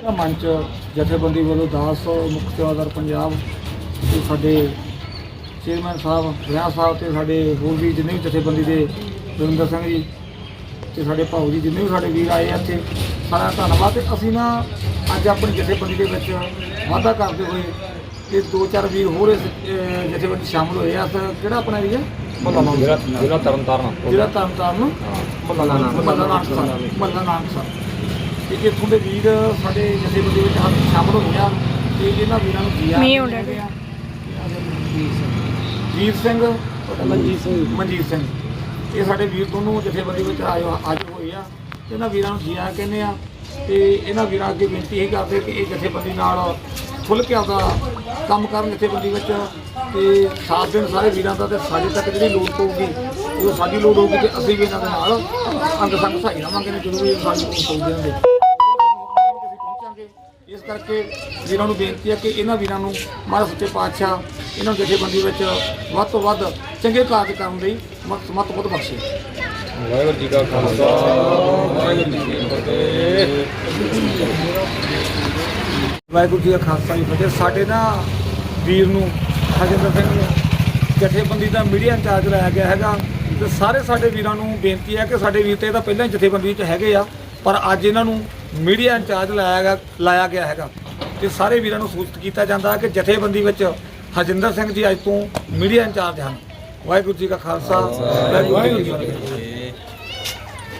ਇਹ ਮੰਚ ਜਥੇਬੰਦੀ ਵੱਲੋਂ ਦਾਸ ਮੁੱਖ ਸੇਵਾਦਾਰ ਪੰਜਾਬ ਤੇ ਸਾਡੇ ਚੇਅਰਮੈਨ ਸਾਹਿਬ, ਵਿਆਹ ਸਾਹਿਬ ਤੇ ਸਾਡੇ ਹੋਰ ਵੀ ਜਿੰਨੇ ਵੀ ਜਥੇਬੰਦੀ ਦੇ ਦਵਿੰਦਰ ਸਿੰਘ ਜੀ ਤੇ ਸਾਡੇ ਭਾਊ ਜੀ, ਜਿੰਨੇ ਵੀ ਸਾਡੇ ਵੀਰ ਆਏ ਆ ਇੱਥੇ, ਸਾਰਾ ਧੰਨਵਾਦ ਤੇ ਅਸੀਂ ਨਾ ਅੱਜ ਆਪਣੀ ਜਥੇਬੰਦੀ ਦੇ ਵਿੱਚ ਵਾਅਦਾ ਕਰਦੇ ਹੋਏ ਤੇ ਦੋ ਚਾਰ ਵੀਰ ਹੋਰ ਇਸ ਅਹ, ਜਥੇਬੰਦੀ ਸ਼ਾਮਲ ਹੋਏ ਆ ਤਾਂ ਕਿਹੜਾ ਆਪਣਾ ਏਰੀਆ ਜਿਹੜਾ ਜਿਹੜਾ ਤਰਨ ਤਾਰਨ ਜਿਹੜਾ ਤਰਨਤਾਰਨ ਮੱਲਾ ਨਾਨਕ ਮੱਲਾ ਨਾਨਕ ਸਾਹਿਬ ਮੱਲਾ ਨਾਨਕ ਸਾਹਿਬ ਤੇ ਇੱਥੋਂ ਦੇ ਵੀਰ ਸਾਡੇ ਜਥੇਬੰਦੀ ਵਿੱਚ ਹਮ ਸ਼ਾਮਲ ਹੋਏ ਆ ਤੇ ਇਹਨਾਂ ਵੀਰਾਂ ਨੂੰ ਜੀ ਮੀਂਹ ਆਇਆਂ ਆਉਣ ਕਹਿੰਦੇ ਆ। ਵੀਰ ਸਿੰਘ? ਮਨਜੀਤ ਸਿੰਘ। ਮਨਜੀਤ ਸਿੰਘ। ਇਹ ਸਾਡੇ ਵੀਰ ਦੋਨੋਂ ਜਥੇਬੰਦੀ ਵਿੱਚ ਆਏ ਅੱਜ ਹੋਏ ਆ। ਤੇ ਇਹਨਾਂ ਵੀਰਾਂ ਨੂੰ ਜੀ ਆਇਆਂ ਕਹਿੰਦੇ ਆ? ਤੇ ਇਹਨਾਂ ਵੀਰਾਂ ਅੱਗੇ ਬੇਨਤੀ ਇਹ ਕਰਦੇ ਕਿ ਇਹ ਜਥੇਬੰਦੀ ਨਾਲ ਖੁੱਲ੍ਹ ਕੇ ਆਪਦਾ ਕੰਮ ਕਰਨ ਜਥੇਬੰਦੀ ਵਿੱਚ ਤੇ ਸਾਥ ਦੇਣ ਸਾਰੇ ਵੀਰਾਂ ਦਾ ਤੇ ਸਾਡੇ ਤੱਕ ਜਿਹੜੀ ਲੋੜ ਪਊਗੀ ਉਹ ਸਾਡੀ ਲੋੜ ਹੋਊਗੀ ਤੇ ਅਸੀਂ ਵੀ ਇਹਨਾਂ ਦੇ ਨਾਲ ਅੰਗ ਸੰਗ ਸਹਾਈ ਰਵਾਂਗੇ ਨੇ ਜਦੋਂ ਵੀ ਸਾਡੀ ਲੋੜ ਪਊਗੀ ਇਹਨਾਂ ਦੇ। ਅਸੀਂ ਪਹੁੰਚਾਂਗੇ ਇਸ ਕਰਕੇ ਵੀਰਾਂ ਨੂੰ ਬੇਨਤੀ ਹੈ ਕਿ ਇਹਨਾਂ ਵੀਰਾਂ ਨੂੰ ਮਹਾਰਾਜ ਸੱਚੇ ਪਾਤਸ਼ਾਹ ਇਹਨਾਂ ਜਥੇਬੰਦੀ ਵਿੱਚ ਵੱਧ ਤੋਂ ਵੱਧ ਚੰਗੇ ਕਾਰਜ ਕਰਨ ਲਈ ਮਤ ਮਤ ਬਹੁਤ ਬਖਸ਼ੇ। ਵਾਹਿਗੁਰੂ ਜੀ ਕਾ ਖਾਲਸਾ। ਵਾਹਿਗੁਰੂ ਜੀ ਕੀ ਫਤਿਹ। ਵਾਹਿਗੁਰੂ ਜੀ ਦਾ ਖਾਲਸਾ ਜੀ ਫਤਿਹ। ਸਾਡੇ ਨਾ ਵੀਰ ਨੂੰ ਹਰਜਿੰਦਰ ਸਿੰਘ ਨੂੰ ਜਥੇਬੰਦੀ ਦਾ ਮੀਡੀਆ ਇੰਚਾਰਜ ਲਾਇਆ ਗਿਆ ਹੈਗਾ ਤੇ ਸਾਰੇ ਸਾਡੇ ਵੀਰਾਂ ਨੂੰ ਬੇਨਤੀ ਹੈ ਕਿ ਸਾਡੇ ਵੀਰ ਤੇ ਇਹ ਤਾਂ ਪਹਿਲਾਂ ਹੀ ਜਥੇਬੰਦੀ 'ਚ ਹੈਗੇ ਆ, ਪਰ ਅੱਜ ਇਹਨਾਂ ਨੂੰ ਮੀਡੀਆ ਇੰਚਾਰਜ ਲਾਇਆ ਗਿਆ ਲਾਇਆ ਗਿਆ ਹੈਗਾ। ਤੇ ਸਾਰੇ ਵੀਰਾਂ ਨੂੰ ਸੂਚਿਤ ਕੀਤਾ ਜਾਂਦਾ ਹੈ ਕਿ ਜਥੇਬੰਦੀ ਵਿੱਚ ਹਰਜਿੰਦਰ ਸਿੰਘ ਜੀ ਅੱਜ ਤੋਂ ਮੀਡੀਆ ਇੰਚਾਰਜ ਹਨ। ਵਾਹਿਗੁਰੂ ਜੀ ਕਾ ਖਾਲਸਾ, ਵਾਹਿਗੁਰੂ ਜੀ ਕੀ ਫਤਿਹ।